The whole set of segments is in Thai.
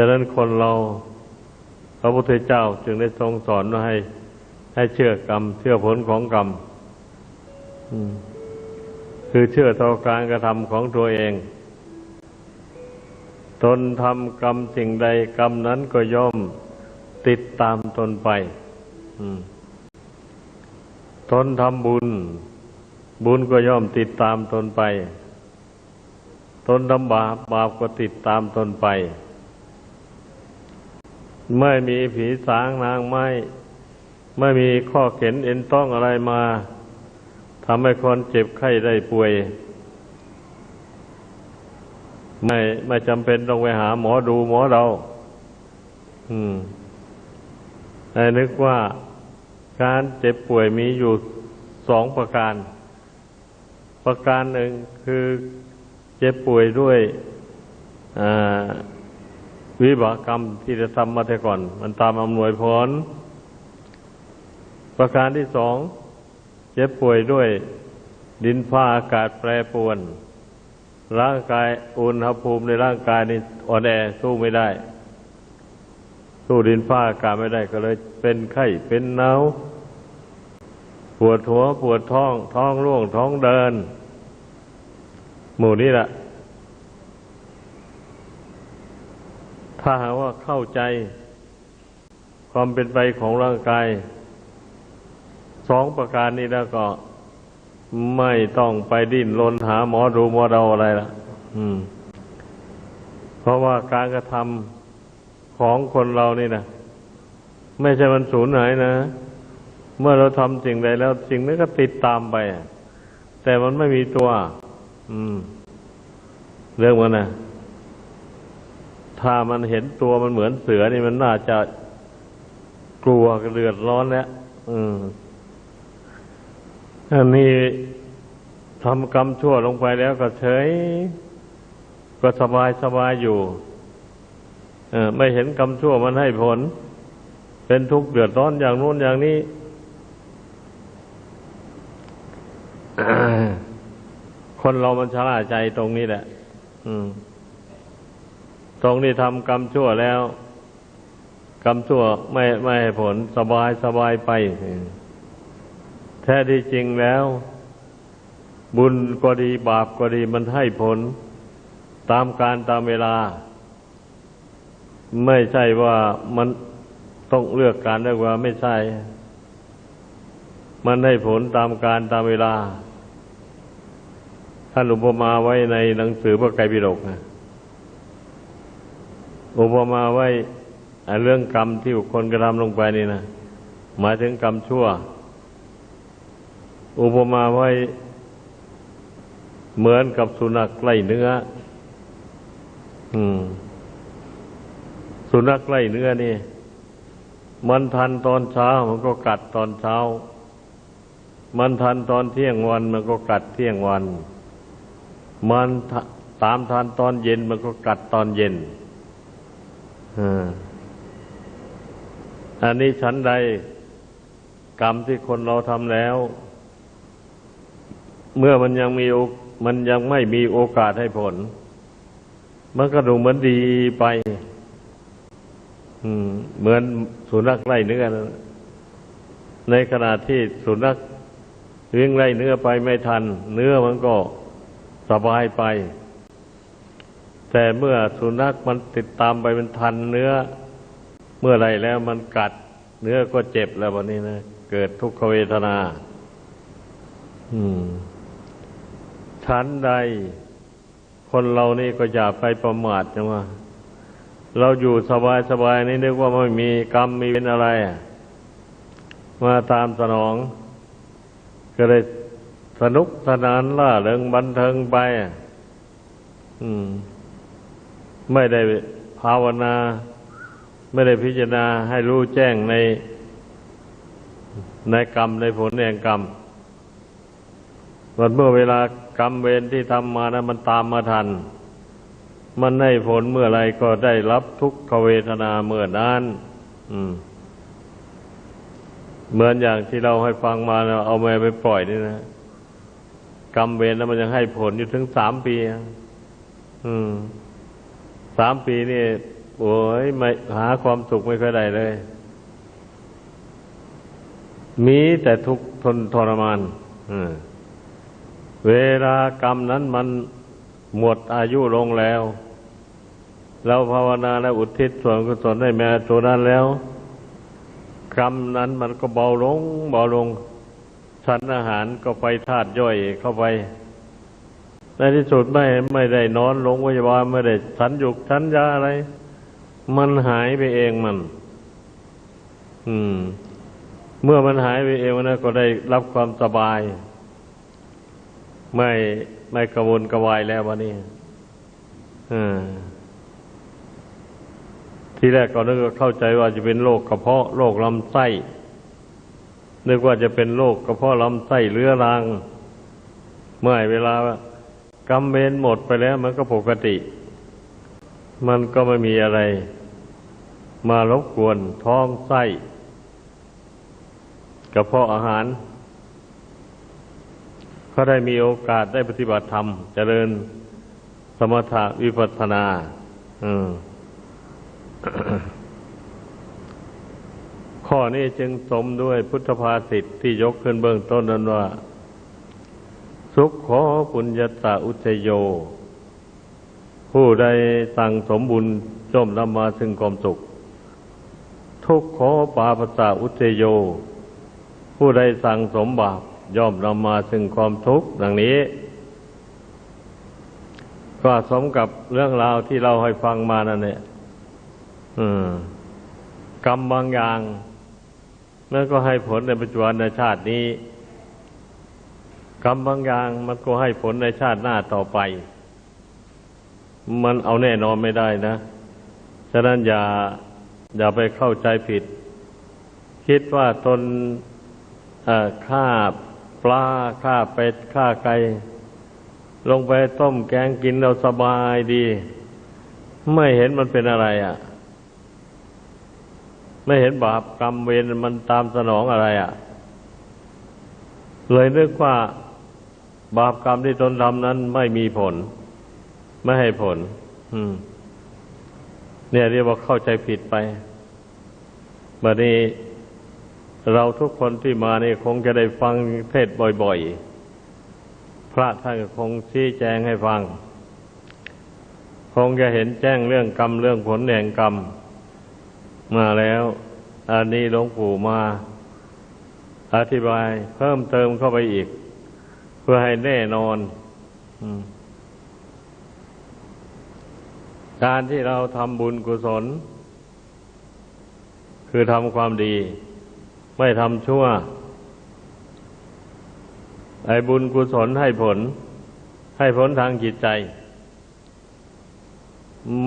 ะนั้นคนเราพระพุทธเจ้าจึงได้ทรงสอนว่าให้ ให้เชื่อกรรม เชื่อผลของกรรมคือเชื่อต่อการกระทำของตัวเอง ตนทำกรรมสิ่งใดกรรมนั้นก็ย่อมติดตามตนไปตนทำบุญ บุญก็ย่อมติดตามตนไป ตนทำบาปบาปก็ติดตามตนไป ไม่มีผีสางนางไม้ ไม่มีข้อเข็นเอ็นต้องอะไรมาทำให้คนเจ็บไข้ได้ป่วย ไม่ไม่จำเป็นต้องไปหาหมอดูหมอเรา อืมไอ้นึกว่าการเจ็บป่วยมีอยู่สองประการ ประการหนึ่งคือเจ็บป่วยด้วยอ่า วิบากกรรมที่จะทำมาแต่ก่อน มันตามอำนวยผล ประการที่สอง เจ็บป่วยด้วย ดินฟ้าอากาศแปรปรวน ร่างกายอุณหภูมิในร่างกายนี่อ่อนแอสู้ไม่ได้ สู้ดินฟ้าอากาศไม่ได้ก็เลย เป็นไข้เป็นหนาวปวดหัวปวดท้อง ท้องร่วงท้องเดิน หมู่นี้แหละ ถ้าหากว่าเข้าใจ ความเป็นไปของร่างกายสองประการนี้แล้วก็ไม่ต้องไปดิ้นรนหาหมอดูหมอเดาอะไรละอืม เพราะว่าการกระทำของคนเรานี่นะไม่ใช่มันสูญหายนะ เมื่อเราทำสิ่งใดแล้วสิ่งนั้นก็ติดตามไป แต่มันไม่มีตัว อืม เรื่องมันนะ ถ้ามันเห็นตัวมันเหมือนเสือนี่มันน่าจะกลัวเลือดร้อนแล้วอืมอันนี้ทำกรรมชั่วลงไปแล้วก็เฉย ก็สบายสบายอยู่ไม่เห็นกรรมชั่วมันให้ผล เป็นทุกข์เดือดร้อนอย่างนู้นอย่างนี้ คนเรามันชราใจตรงนี้แหละ อืม ตรงนี้ทำกรรมชั่วแล้ว กรรมชั่วไม่ไม่ให้ผลสบายสบายไป แท้ที่จริงแล้ว บุญก็ดีบาปก็ดีมันให้ผล ตามการตามเวลา ไม่ใช่ว่ามันต้องเลือกการได้ว่าไม่ใช่ มันให้ผลตามการตามเวลาท่านอุปมาไว้ในหนังสือพระไตรปิฎกนะ อุปมาไว้เรื่องกรรมที่บุคคลกระทำลงไปนี่นะหมายถึงกรรมชั่ว อุปมาไว้เหมือนกับสุนัขใกล้เนื้อ อืม สุนัขใกล้เนื้อนี่ มันทันตอนเช้า มันก็กัดตอนเช้า มันทันตอนเที่ยงวัน มันก็กัดเที่ยงวัน มันตามทันตอนเย็น มันก็กัดตอนเย็น อันนี้ฉันใด กรรมที่คนเราทำแล้ว เมื่อมันยังมีมันยังไม่มีโอกาสให้ผล มันก็ดูเหมือนดีไปเหมือนสุนัขไล่เนื้อในขณะที่สุนัขวิ่งไล่เนื้อไปไม่ทัน เนื้อมันก็สบายไป แต่เมื่อสุนัขมันติดตามไปมันทันเนื้อ เมื่อไรแล้วมันกัด เนื้อก็เจ็บแล้ววันนี้นะเกิดทุกขเวทนา อืมชั้นใด คนเรานี่ก็อย่าไปประมาทนะว่าเราอยู่สบายสบายนี่นึกว่าไม่มีกรรมมีเป็นอะไรมาตามสนอง ก็เลยสนุกสนานล่าเริงบันเทิงไป อืม ไม่ได้ภาวนา ไม่ได้พิจารณาให้รู้แจ้งในในกรรมในผลแห่งกรรมวันเมื่อเวลากรรมเวรที่ทำมานะมันตามมาทัน มันให้ผลเมื่อไรก็ได้รับทุกขเวทนาเมื่อนั้นเหมือนอย่างที่เราให้ฟังมาเราเอาแม่ไปปล่อยนี่นะกรรมเวรแล้วมันยังให้ผลอยู่ถึงสามปีอืม สามปีนี่โอ้ยไม่หาความสุขไม่เคอยได้เลย มีแต่ทุกข์ทนทรมานอืมเวลากรรมนั้นมันหมดอายุลงแล้ว เราภาวนาและอุทิศส่วนกุศลให้แม่ตัวนั้นแล้ว กรรมนั้นมันก็เบาลง เบาลง ฉันอาหารก็ไปธาตุย่อยเข้าไป ในที่สุดไม่ไม่ได้นอนลงพยาบาลไม่ได้ฉันยุกฉันยาอะไร มันหายไปเองมัน อืม เมื่อมันหายไปเองมันก็ได้รับความสบาย ไม่ไม่กระวนกระวายแล้ววันนี้อ่าทีแรกก็นึกเข้าใจว่าจะเป็นโรคกระเพาะโรคลำไส้นึกว่าจะเป็นโรคกระเพาะลำไส้เรื้อรัง เมื่อเวลา กำเบนหมดไปแล้ว มันก็ปกติ มันก็ไม่มีอะไร มารบกวนท้องไส้กระเพาะอาหารเขาได้มีโอกาสได้ปฏิบัติธรรม เจริญสมถะวิปัสสนาข้อนี้จึงสมด้วยพุทธภาษิตที่ยกขึ้นเบื้องต้นนั้นว่า สุขขอปุญญาตาอุจโย ผู้ใดสั่งสมบุญจอมนำมาซึ่งความสุข ทุกขขอปาปสาอุจโย ผู้ใดสั่งสมบาปย่อมนำมาซึ่งความทุกข์ดังนี้ ก็สมกับเรื่องราวที่เราให้ฟังมานั่นเนี่ยอืมกรรมบางอย่างมันก็ให้ผลในปัจจุบันในชาตินี้ กรรมบางอย่างมันก็ให้ผลในชาติหน้าต่อไป มันเอาแน่นอนไม่ได้นะ ฉะนั้นอย่าอย่าไปเข้าใจผิด คิดว่าตนฆ่าปลาฆ่าเป็ดฆ่าไก่ลงไปต้มแกงกินเราสบายดี ไม่เห็นมันเป็นอะไรอะ ไม่เห็นบาปกรรมเวรมันตามสนองอะไรอะ เลยนึกว่า บาปกรรมที่ตนทำนั้นไม่มีผล ไม่ให้ผล อืม เนี่ยเรียกว่าเข้าใจผิดไปบัดนี้เราทุกคนที่มานี่คงจะได้ฟังเทศบ่อย ๆ พระท่านคงชี้แจงให้ฟัง คงจะเห็นแจ้งเรื่องกรรมเรื่องผลแห่งกรรม มาแล้ว อันนี้หลวงปู่มา อธิบายเพิ่มเติมเข้าไปอีก พื่อให้แน่นอนการที่เราทำบุญกุศล คือทำความดี ไม่ทำชั่ว ไอ้บุญกุศลให้ผล ให้ผลทางจิตใจ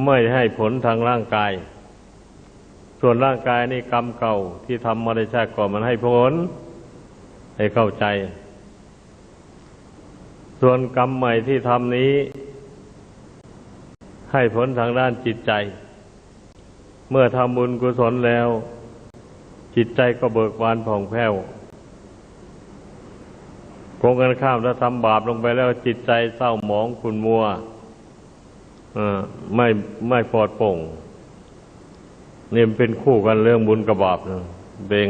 ไม่ให้ผลทางร่างกาย ส่วนร่างกายนี่กรรมเก่าที่ทำมาในชาติก่อนมันให้ผล ให้เข้าใจ ส่วนกรรมใหม่ที่ทำนี้ ให้ผลทางด้านจิตใจ เมื่อทำบุญกุศลแล้ว จิตใจก็เบิกบานผ่องแผ้วคงกันข้ามถ้าทำบาปลงไปแล้วจิตใจเศร้าหมองขุ่นมัวไม่ไม่ปลอดโปร่งเนี่มันเป็นคู่กันเรื่องบุญกับบาปนะเบง